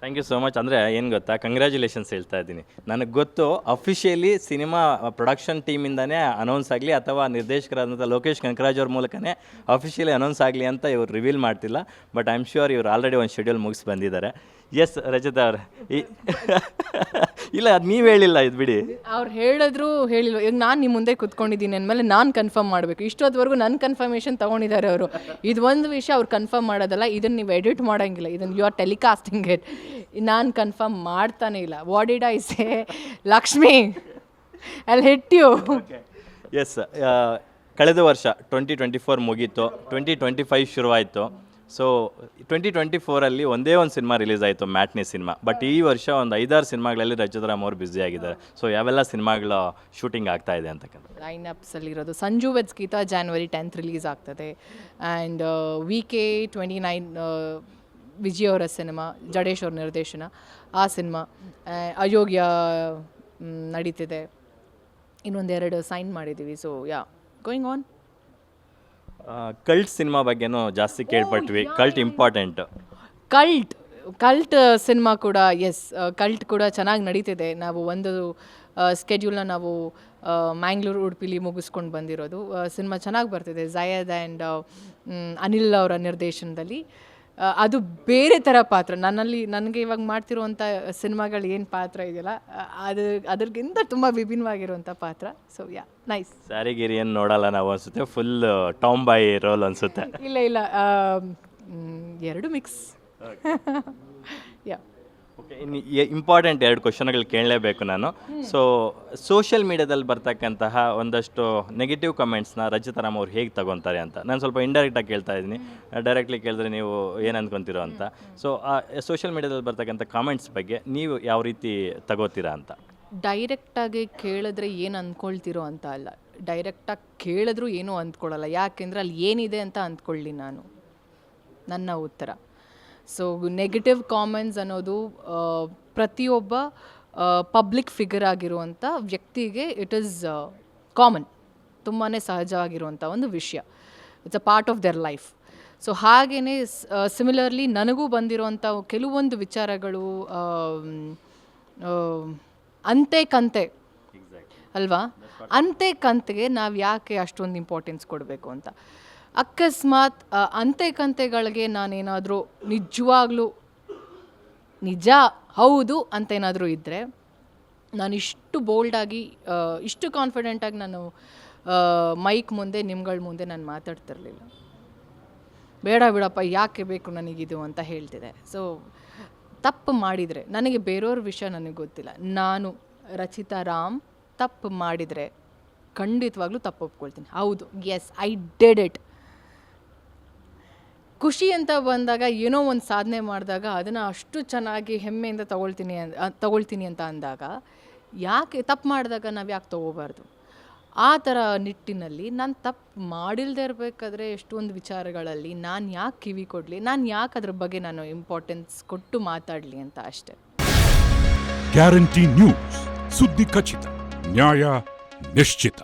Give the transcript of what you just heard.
Thank you so much ಅಂದರೆ ಏನು ಗೊತ್ತಾ? ಕಂಗ್ರ್ಯಾಚುಲೇಷನ್ಸ್ ಹೇಳ್ತಾ ಇದ್ದೀನಿ. ನನಗೆ ಗೊತ್ತು ಅಫಿಷಿಯಲಿ ಸಿನಿಮಾ ಪ್ರೊಡಕ್ಷನ್ ಟೀಮಿಂದನೇ ಅನೌನ್ಸ್ ಆಗಲಿ ಅಥವಾ ನಿರ್ದೇಶಕರಾದಂಥ ಲೋಕೇಶ್ ಕನಕರಾಜ್ ಅವ್ರ ಮೂಲಕನೇ ಅಫಿಷಿಯಲಿ ಅನೌನ್ಸ್ ಆಗಲಿ ಅಂತ ಇವ್ರು ರಿವೀಲ್ ಮಾಡ್ತಿಲ್ಲ. ಬಟ್ ಐ ಆಮ್ ಶ್ಯೂರ್ ಇವ್ರು ಆಲ್ರೆಡಿ ಒಂದು ಶೆಡ್ಯೂಲ್ ಮುಗಿಸಿ ಬಂದಿದ್ದಾರೆ. ಎಸ್ ರಜತ ಅವ್ರೆ. ಈ ಇಲ್ಲ ಅದು ನೀವು ಹೇಳಿಲ್ಲ ಇದು ಬಿಡಿ. ಅವ್ರು ಹೇಳಿದ್ರು ಹೇಳಿಲ್ಲ ಈಗ ನಾನು ನಿಮ್ಮ ಮುಂದೆ ಕುತ್ಕೊಂಡಿದ್ದೀನಿ ಅಂದಮೇಲೆ ನಾನು ಕನ್ಫರ್ಮ್ ಮಾಡಬೇಕು. ಇಷ್ಟೊತ್ತವರೆಗೂ ನನ್ನ ಕನ್ಫರ್ಮೇಷನ್ ತೊಗೊಂಡಿದ್ದಾರೆ ಅವರು. ಇದು ಒಂದು ವಿಷಯ ಅವ್ರು ಕನ್ಫರ್ಮ್ ಮಾಡೋದಲ್ಲ ಇದನ್ನು ನೀವು ಎಡಿಟ್ ಮಾಡೋಂಗಿಲ್ಲ. ಇದನ್ನು ಯು ಆರ್ ಟೆಲಿಕಾಸ್ಟಿಂಗ್ ಇಟ್ ನಾನು ಕನ್ಫರ್ಮ್ ಮಾಡ್ತಾನೆ ಇಲ್ಲ. What did I say Lakshmi ಅಲ್ಲಿ ಹಿಟ್ ಯು ಎಸ್ ಕಳೆದ ವರ್ಷ ಟ್ವೆಂಟಿ ಟ್ವೆಂಟಿ ಫೋರ್ ಮುಗೀತು. ಟ್ವೆಂಟಿ ಟ್ವೆಂಟಿ ಫೈವ್ ಶುರುವಾಯಿತು. ಸೊ ಟ್ವೆಂಟಿ ಟ್ವೆಂಟಿ ಫೋರಲ್ಲಿ ಒಂದೇ ಒಂದು ಸಿನಿಮಾ ರಿಲೀಸ್ ಆಯಿತು ಮ್ಯಾಟ್ನಿ ಸಿನಿಮಾ. ಬಟ್ ಈ ವರ್ಷ ಒಂದು ಐದಾರು ಸಿನಿಮಾಗಳಲ್ಲಿ ರಜತರಾಮ್ ಅವರು ಬ್ಯುಸಿ ಆಗಿದ್ದಾರೆ. ಸೊ ಯಾವೆಲ್ಲ ಸಿನಿಮಾಗಳ ಶೂಟಿಂಗ್ ಆಗ್ತಾ ಇದೆ ಅಂತಕ್ಕಂಥ ಲೈನಪ್ಸಲ್ಲಿರೋದು Sanju weds Geetha January tenth release ಆಗ್ತದೆ and V K twenty nine Vijay ಅವರ ಸಿನಿಮಾ ಜಡೇಶ್ ಅವ್ರ ನಿರ್ದೇಶನ ಆ ಸಿನಿಮಾ ಅಯೋಗ್ಯ ನಡೀತಿದೆ. ಇನ್ನೊಂದೆರಡು ಸೈನ್ ಮಾಡಿದ್ದೀವಿ so yeah going on cult cinema ಬಗ್ಗೆನೂ ಜಾಸ್ತಿ ಕೇಳ್ಪಟ್ವಿ. Cult important cult cult cinema ಕೂಡ ಎಸ್ ಕಲ್ಟ್ ಕೂಡ ಚೆನ್ನಾಗಿ ನಡೀತಿದೆ. ನಾವು ಒಂದು ಸ್ಕೆಡ್ಯೂಲ್ನ ನಾವು ಮ್ಯಾಂಗ್ಳೂರು ಉಡುಪಿಲಿ ಮುಗಿಸ್ಕೊಂಡು ಬಂದಿರೋದು. ಸಿನಿಮಾ ಚೆನ್ನಾಗಿ ಬರ್ತಿದೆ. ಜಯದ್ ಆ್ಯಂಡ್ ಅನಿಲ್ ಅವರ ನಿರ್ದೇಶನದಲ್ಲಿ. ಅದು ಬೇರೆ ಥರ ಪಾತ್ರ. ನನ್ನಲ್ಲಿ ನನಗೆ ಇವಾಗ ಮಾಡ್ತಿರುವಂಥ ಸಿನಿಮಾಗಳು ಏನು ಪಾತ್ರ ಇದೆಯಲ್ಲ ಅದು ಅದ್ರಗಿಂತ ತುಂಬ ವಿಭಿನ್ನವಾಗಿರುವಂಥ ಪಾತ್ರ. ಸೊ ಯಾ ನೈಸ್ ಸಾರಿಗಿರಿ ಏನು ನೋಡಲ್ಲ ನಾವು ಅನ್ಸುತ್ತೆ ಫುಲ್ ಟಾಮ್ ಬಾಯ್ ರೋಲ್ ಅನ್ಸುತ್ತೆ. ಇಲ್ಲ ಇಲ್ಲ ಎರಡು ಮಿಕ್ಸ್ ಯಾ ಇನ್ನು ಇಂಪಾರ್ಟೆಂಟ್ ಎರಡು ಕ್ವಶನ್ಗಳು ಕೇಳಲೇಬೇಕು ನಾನು. ಸೊ ಸೋಷಿಯಲ್ ಮೀಡಿಯಾದಲ್ಲಿ ಬರ್ತಕ್ಕಂತಹ ಒಂದಷ್ಟು ನೆಗೆಟಿವ್ ಕಮೆಂಟ್ಸ್ನ ರಜತಾರಾಮ್ ಅವ್ರು ಹೇಗೆ ತಗೊತಾರೆ ಅಂತ. ನಾನು ಸ್ವಲ್ಪ ಇಂಡೈರೆಕ್ಟಾಗಿ ಕೇಳ್ತಾ ಇದ್ದೀನಿ. ಡೈರೆಕ್ಟ್ಲಿ ಕೇಳಿದ್ರೆ ನೀವು ಏನು ಅಂದ್ಕೊಂತೀರೋ ಅಂತ. ಸೊ ಆ ಸೋಷಿಯಲ್ ಮೀಡಿಯಾದಲ್ಲಿ ಬರ್ತಕ್ಕಂಥ ಕಾಮೆಂಟ್ಸ್ ಬಗ್ಗೆ ನೀವು ಯಾವ ರೀತಿ ತಗೋತೀರಾ ಅಂತ? ಡೈರೆಕ್ಟಾಗಿ ಕೇಳಿದ್ರೆ ಏನು ಅಂದ್ಕೊಳ್ತಿರೋ ಅಂತ ಅಲ್ಲ. ಡೈರೆಕ್ಟಾಗಿ ಕೇಳಿದ್ರು ಏನೂ ಅಂದ್ಕೊಳ್ಳಲ್ಲ ಯಾಕೆಂದರೆ ಅಲ್ಲಿ ಏನಿದೆ ಅಂತ ಅಂದ್ಕೊಳ್ಳಿ ನಾನು. ನನ್ನ ಉತ್ತರ. ಸೊ ನೆಗೆಟಿವ್ ಕಾಮೆಂಟ್ಸ್ ಅನ್ನೋದು ಪ್ರತಿಯೊಬ್ಬ ಪಬ್ಲಿಕ್ ಫಿಗರ್ ಆಗಿರುವಂಥ ವ್ಯಕ್ತಿಗೆ ಇಟ್ ಈಸ್ ಕಾಮನ್ ತುಂಬಾ ಸಹಜವಾಗಿರುವಂಥ ಒಂದು ವಿಷಯ. It's a part of their life so ಹಾಗೆಯೇ ಸಿಮಿಲರ್ಲಿ ನನಗೂ ಬಂದಿರುವಂಥ ಕೆಲವೊಂದು ವಿಚಾರಗಳು ಅಂತೆ ಕಂತೆ. ಅಲ್ವಾ? ಅಂತೆ ಕಂತೆಗೆ ನಾವು ಯಾಕೆ ಅಷ್ಟೊಂದು ಇಂಪಾರ್ಟೆನ್ಸ್ ಕೊಡಬೇಕು ಅಂತ? ಅಕಸ್ಮಾತ್ ಅಂತೆ ಕಂತೆಗಳಿಗೆ ನಾನೇನಾದರೂ ನಿಜವಾಗ್ಲೂ, ನಿಜ, ಹೌದು ಅಂತ ಏನಾದರೂ ಇದ್ದರೆ ನಾನು ಇಷ್ಟು ಬೋಲ್ಡಾಗಿ ಇಷ್ಟು ಕಾನ್ಫಿಡೆಂಟಾಗಿ ನಾನು ಮೈಕ್ ಮುಂದೆ, ನಿಮ್ಗಳ ಮುಂದೆ ನಾನು ಮಾತಾಡ್ತಿರಲಿಲ್ಲ. ಬೇಡ ಬಿಡಪ್ಪ, ಯಾಕೆ ಬೇಕು ನನಗಿದು ಅಂತ ಹೇಳ್ತಿದೆ. ಸೊ ತಪ್ಪು ಮಾಡಿದರೆ, ನನಗೆ ಬೇರೆಯವ್ರ ವಿಷಯ ನನಗೆ ಗೊತ್ತಿಲ್ಲ. ನಾನು, ರಚಿತಾ ರಾಮ್, ತಪ್ಪು ಮಾಡಿದರೆ ಖಂಡಿತವಾಗ್ಲೂ ತಪ್ಪು ಒಪ್ಕೊಳ್ತೀನಿ ಹೌದು ಎಸ್ ಐ ಡೆಡ್ ಇಟ್ ಖುಷಿ ಅಂತ ಬಂದಾಗ ಏನೋ ಒಂದು ಸಾಧನೆ ಮಾಡಿದಾಗ ಅದನ್ನು ಅಷ್ಟು ಚೆನ್ನಾಗಿ ಹೆಮ್ಮೆಯಿಂದ ತಗೊಳ್ತೀನಿ ತಗೊಳ್ತೀನಿ ಅಂತ ಅಂದಾಗ, ಯಾಕೆ ತಪ್ಪು ಮಾಡಿದಾಗ ನಾವು ಯಾಕೆ ತೊಗೋಬಾರ್ದು? ಆ ಥರ ನಿಟ್ಟಿನಲ್ಲಿ ನಾನು ತಪ್ಪು ಮಾಡಿಲ್ಲದೆ ಇರಬೇಕಾದ್ರೆ ಎಷ್ಟೊಂದು ವಿಚಾರಗಳಲ್ಲಿ ನಾನು ಯಾಕೆ ಕಿವಿ ಕೊಡಲಿ, ನಾನು ಯಾಕೆ ಅದ್ರ ಬಗ್ಗೆ ನಾನು ಇಂಪಾರ್ಟೆನ್ಸ್ ಕೊಟ್ಟು ಮಾತಾಡಲಿ ಅಂತ ಅಷ್ಟೇ. ಗ್ಯಾರಂಟಿ ನ್ಯೂಸ್ ಸುದ್ದಿ ಖಚಿತ, ನ್ಯಾಯ ನಿಶ್ಚಿತ.